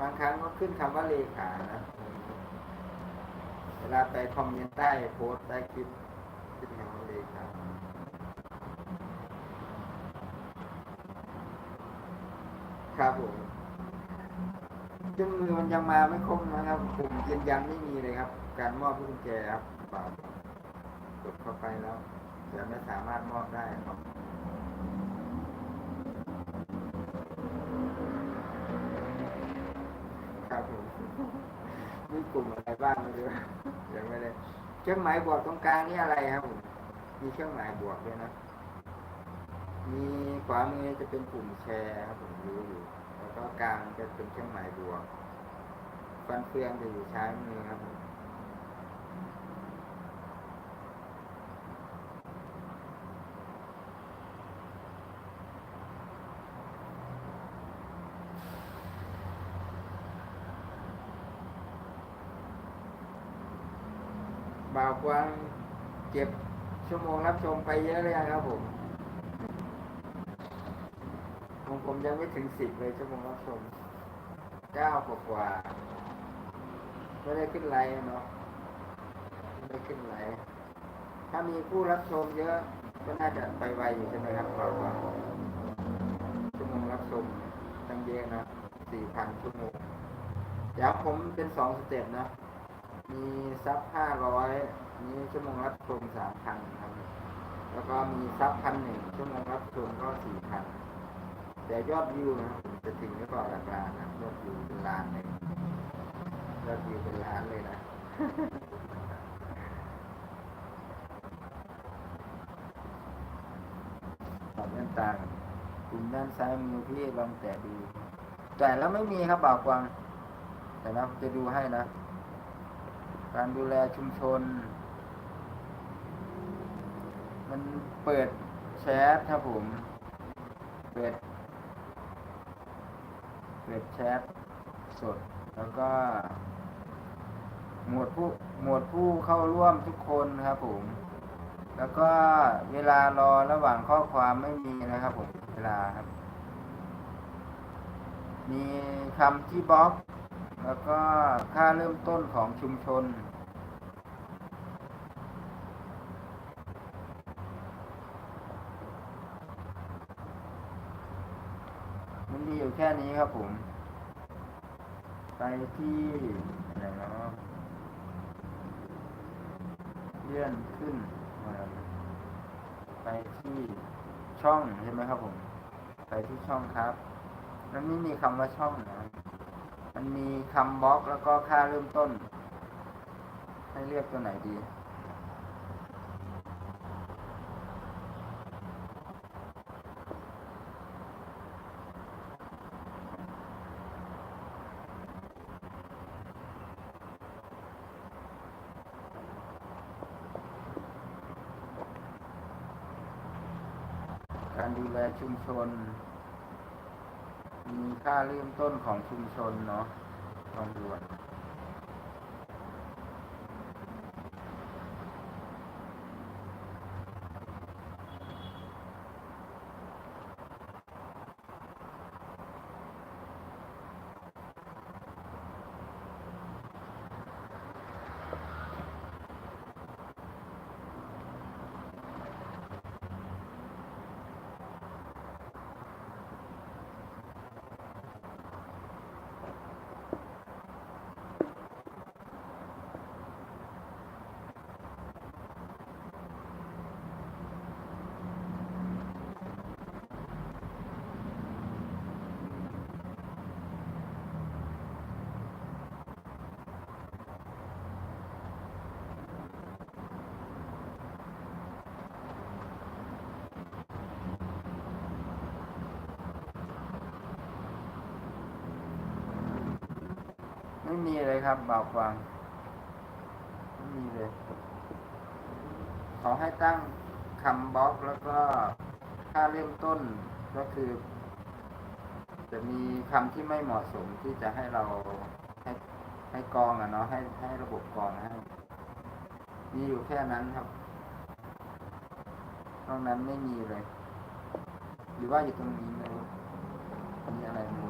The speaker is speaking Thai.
บางครั้งก็ขึ้นคำว่าเลขานะ เวลาไปคอมเมนต์ใต้โพสต์ใต้คลิปขึ้นคำว่าเลขาครับผมจมือมันยังมาไม่ครบนะครับผมยืนยันไม่มีเลยครับ การมอบผู้กุญแจครับกดเข้าไปแล้วจะไม่สามารถมอบได้ครับผม มีกลุ่มอะไรบ้างไม่รู้ยังไม่ได้เครื่องหมายบวกตรงกลางนี่อะไรครับผมมีเครื่องหมายบวกด้วยนะ มีขวามือจะเป็นกลุ่มแชร์ครับผมรู้อยู่ แล้วก็กลางจะเป็นเครื่องหมายบวกฟันเฟืองจะอยู่ซ้ายมือครับผม บ่าวกวางเก็บชั่วโมงรับชมไปเยอะเลยครับผมของผมยังไม่ถึงสิบเลยชั่วโมงรับชมเก้ากว่ากว่าไม่ได้ขึ้นไลน์เนาะไม่ได้ขึ้นไลน์ถ้ามีผู้รับชมเยอะก็น่าจะไปไวอยู่ใช่ไหมครับบากวางชั่วโมงรับชมตั้งเยอะนะสี่พันชั่วโมงเดี๋ยวผมเป็นสองสเต็ปนะ มีซับห้าร้อยนี้ชั่วโมงรับชมสามพันครับ แล้วก็มีซับพันหนึ่งชั่วโมงรับชมก็สี่พันแต่ยอดวิวนะจะถึงหรือเปล่าหลักล้านนะยอดวิวเป็นล้านเลยยอดวิวเป็นล้านเลยนะตอบแว่นต่ากลุ่มด้านซ้ายมือพี่ลองแตะดูแต่แล้วไม่มีครับบ่าวกวางแต่นะผมจะดูให้นะ การดูแลชุมชน มันเปิดแชทครับผม เปิด เปิดแชทสด แล้วก็ หมวดผู้หมวดผู้เข้าร่วมทุกคนครับผม แล้วก็เวลารอระหว่างข้อความไม่มีนะครับผม เวลาครับ มีคำที่บล็อก แล้วก็ค่าเริ่มต้นของชุมชน มันมีอยู่แค่นี้ครับผม ไปที่อะไรเนาะเลื่อนขึ้น ไปที่ช่องใช่ไหมครับผม ไปที่ช่องครับมันไม่มีคำว่าช่องนะ มันมีคำบล็อกแล้วก็ค่าเริ่มต้น ให้เลือกตัวไหนดี การดูแลชุมชน มีค่าเริ่มต้นของชุมชนเนาะลองดู ไม่มีเลยครับบ่าวกวางไม่มีเลย ขอให้ตั้งคำบล็อกแล้วก็ค่าเริ่มต้นก็คือ จะมีคำที่ไม่เหมาะสมที่จะให้เราให้ให้กองอะเนาะให้ให้ระบบกองให้มีอยู่แค่นั้นครับนอกนั้นไม่มีเลย หรือว่าอยู่ตรงนี้เลยมีอะไรมู